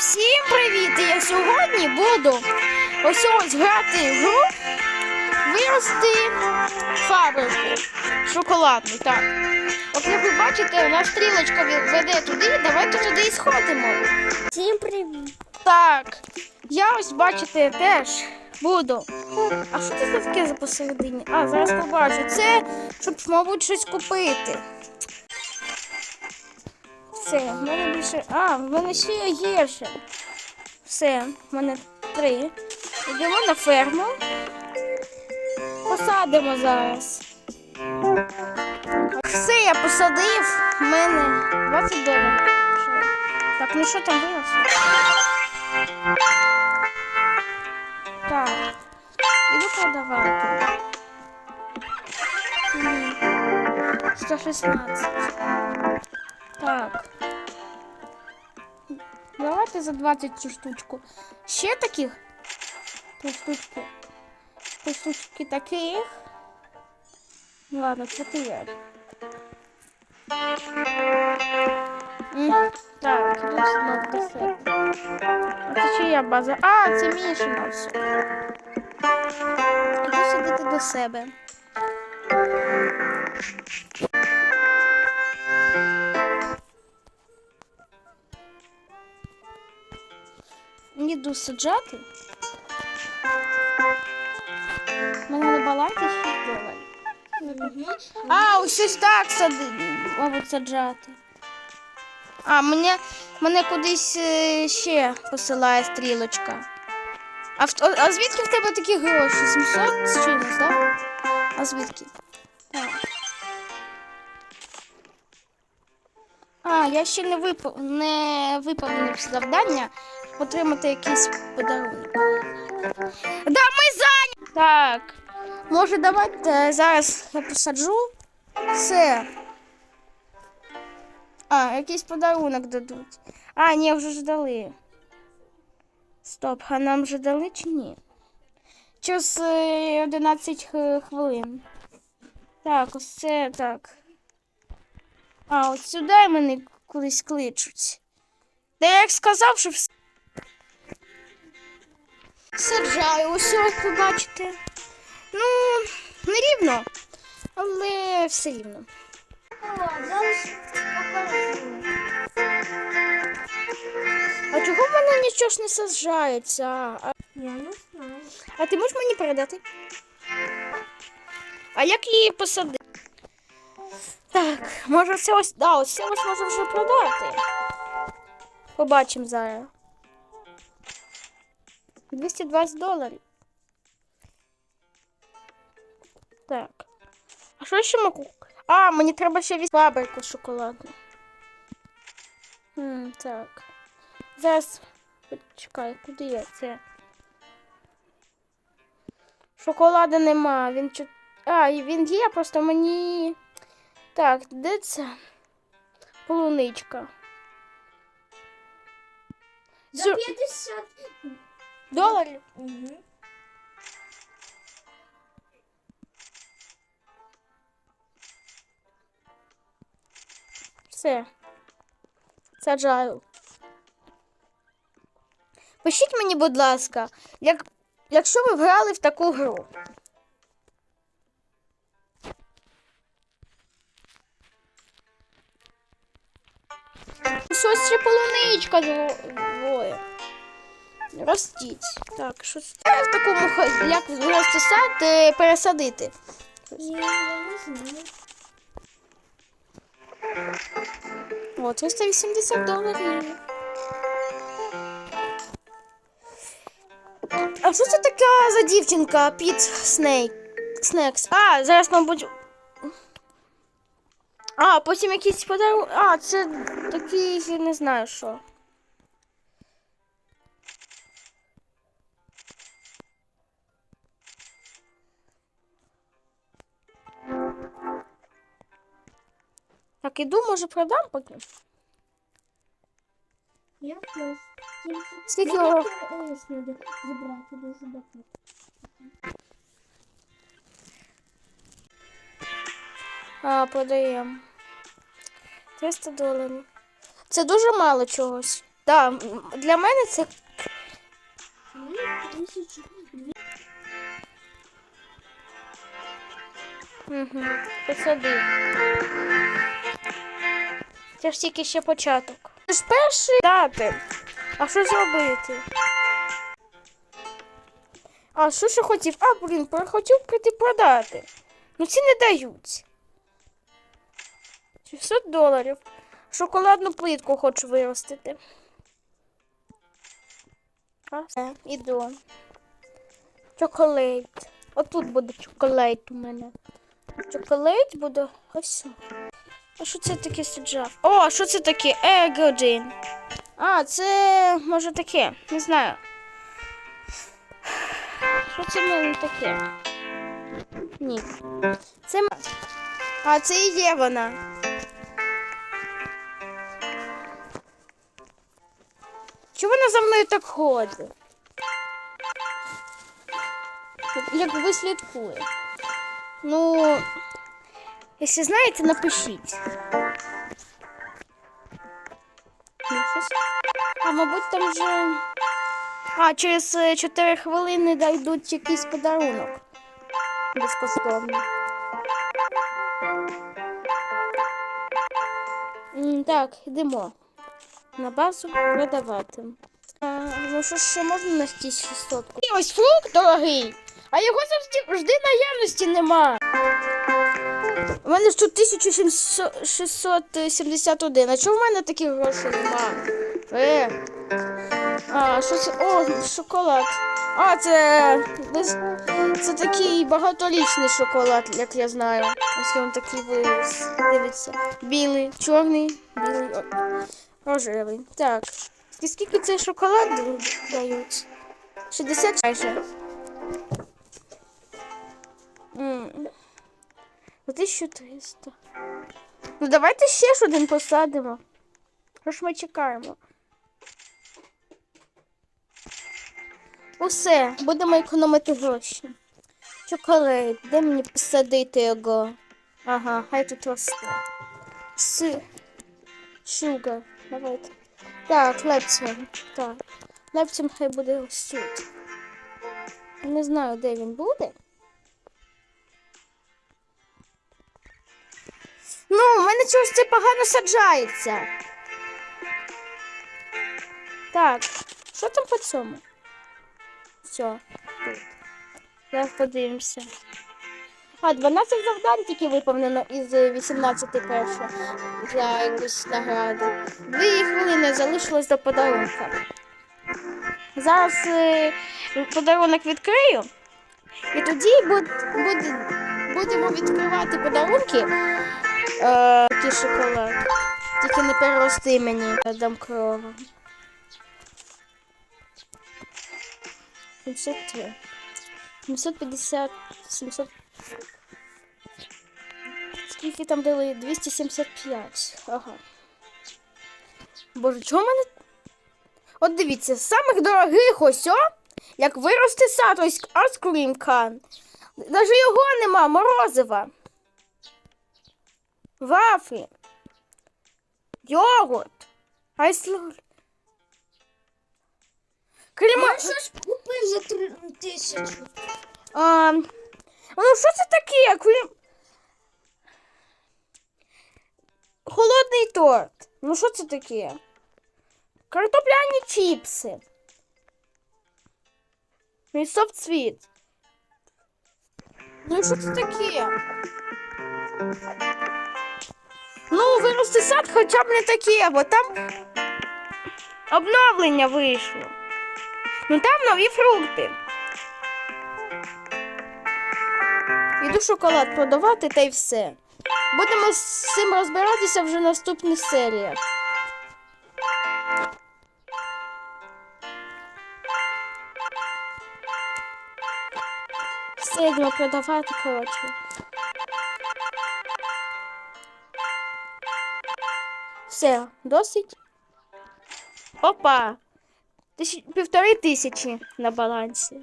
Всім привіт! Я сьогодні буду ось ось грати в гру вирости фабрику шоколадну. Так. От як ви бачите, у нас стрілочка веде туди, давайте туди і сходимо. Всім привіт! Так, я ось бачите теж буду. А що це таке за посередині? А, зараз побачу. Це, щоб, мабуть, щось купити. Все, в мене більше. А, в мене ще є ще. Все, в мене три. Йдемо на ферму. Посадимо зараз. Все, я посадив. В мене 20 доларів. Так, ну що там виросло? Так. Іду продавати. Ні. 116. Так. Давайте за 20 цю штучку. Ще таких? Три штучки. Три штучки таких. Ладно, 4. М, Так, іду знову. А це чия база? А, це Мішина все. Іду сидіти до себе. Іду саджати. Мене на балансі 6 доларів. А, ось ось так сади, мабуть, саджати. А, мене, мене кудись е, ще посилає стрілочка. А, в- а, звідки в тебе такі гроші? 700 з чимось, так? А звідки? А, я ще не, вип... не виповнив завдання отримати якийсь подарунок. Да, ми зайняті! Так. Може, давайте зараз я посаджу. Все. А, якийсь подарунок дадуть. А, ні, вже ж дали. Стоп, а нам вже дали чи ні? Через е, 11 хвилин. Так, ось це так. А, от сюди мене кудись кличуть. Та я як сказав, що все. Саджаю, ось як ви бачите. Ну, не рівно, але все рівно. А чого в мене нічого ж не саджається? А, Я не знаю. а ти можеш мені передати? А як її посадити? Так, може це ось. Да, ось це ось можна вже продати. Побачимо зараз. 220 доларів. Так. А що ще можу? А, мені треба ще візьти фабрику шоколадну. Хм, так. Зараз. Почекай, куди я це? Шоколада нема. Він чо... А, він є, просто мені. Так, де це? Полуничка. За Зю- 50. Доларів? Угу. Все. Саджаю. Пишіть мені, будь ласка, як... якщо ви грали в таку гру. Щось ще полуничка двоє. Ростіть. Так, щось Е, в такому як сад е, пересадити. Я, я не. О, 380 доларів. А що це така за дівчинка під Снейк? Снекс. А, зараз, мабуть. А, потім якийсь подарунок. А, це такий, я не знаю що. Так, іду, може продам поки. Я теж. Скільки його? забрати дуже багато. А, продаємо. 300 доларів. Це дуже мало чогось. Да, для мене це. Угу. Посади. Це ж тільки ще початок. Це ж перший дати. А що зробити? А що ще хотів? А, блін, хотів прийти продати. Ну ці не дають. 600 доларів. Шоколадну плитку хочу виростити. А, все, іду. Чоколейт. Отут буде чоколейт у мене. Чоколейт буде ось. А що це таке саджав? О, що це таке? Егодин. А, це може таке, не знаю. Що це в таке? Ні. Це. А, це і є вона. Чого вона за мною так ходить? Як ви слідкує. Ну, якщо знаєте, напишіть. А, мабуть, там вже. А, через 4 хвилини дійдуть якийсь подарунок. Безкоштовно. Так, йдемо. На базу продавати. А, ну що ще можна на 600? І ось фрукт дорогий, а його завжди завжди наявності нема. У мене ж тут 1671. А чого в мене таких грошей нема? Е. А, що це? О, шоколад. А, це. без- Це такий багаторічний шоколад, як я знаю. Ось він такий виріс. Дивіться. Білий, чорний, білий, рожевий. Так. І скільки цей шоколад дають? 60 майже. М. За 1300. Ну давайте ще ж один посадимо. Що ж ми чекаємо? Усе, будемо економити гроші. Чоколад, де мені посадити його? Ага, хай тут росте. С. Шугар. Давайте. Так, лепцем. Так. Лепцем хай буде ось тут. Не знаю, де він буде. Ну, у мене чогось це погано саджається. Так, що там по цьому? Все, тут. Зараз подивимося. А, 12 завдань тільки виповнено із 18 першого за якусь награду. Дві хвилини залишилось до подарунка. Зараз е, подарунок відкрию. І тоді буд, буд, будемо відкривати подарунки. Е, такий шоколад. Тільки не перерости мені, я дам корову. 703. 750, 700. Скільки там дали? 275. Ага. Боже, чого в мене? От дивіться, з самих дорогих ось о, як виросте сад, ось Ice Навіть його нема, морозива. Вафлі. Йогурт. Айслор. Крема. Я щось купив за три тисячі. А, ну що це таке? Крім... Холодний торт. Ну що це таке? Картопляні чіпси. Місов цвіт. Ну що це таке? Ну, сад хоча б не таке, бо там обновлення вийшло. Ну там нові фрукти. Іду шоколад продавати та й все. Будемо з цим розбиратися вже в наступних серіях. Продавати, коротше. Все, досить. Опа! Тисяч... Півтори тисячі на балансі.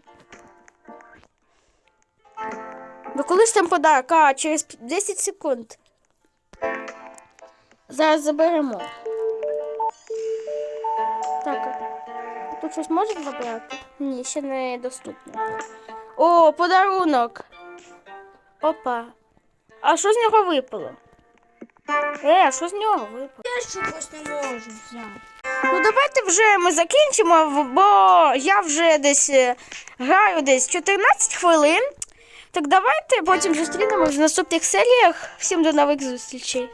Ну коли ж там подарок? А, через 10 секунд. Зараз заберемо. Так, Тут щось можемо забрати? Ні, ще не доступно. О, подарунок. Опа. А що з нього випало? Е, а що з нього випало? Я щось не можу взяти. Ну давайте вже ми закінчимо, бо я вже десь е, граю десь 14 хвилин. Так давайте потім зустрінемось в наступних серіях. Всім до нових зустрічей.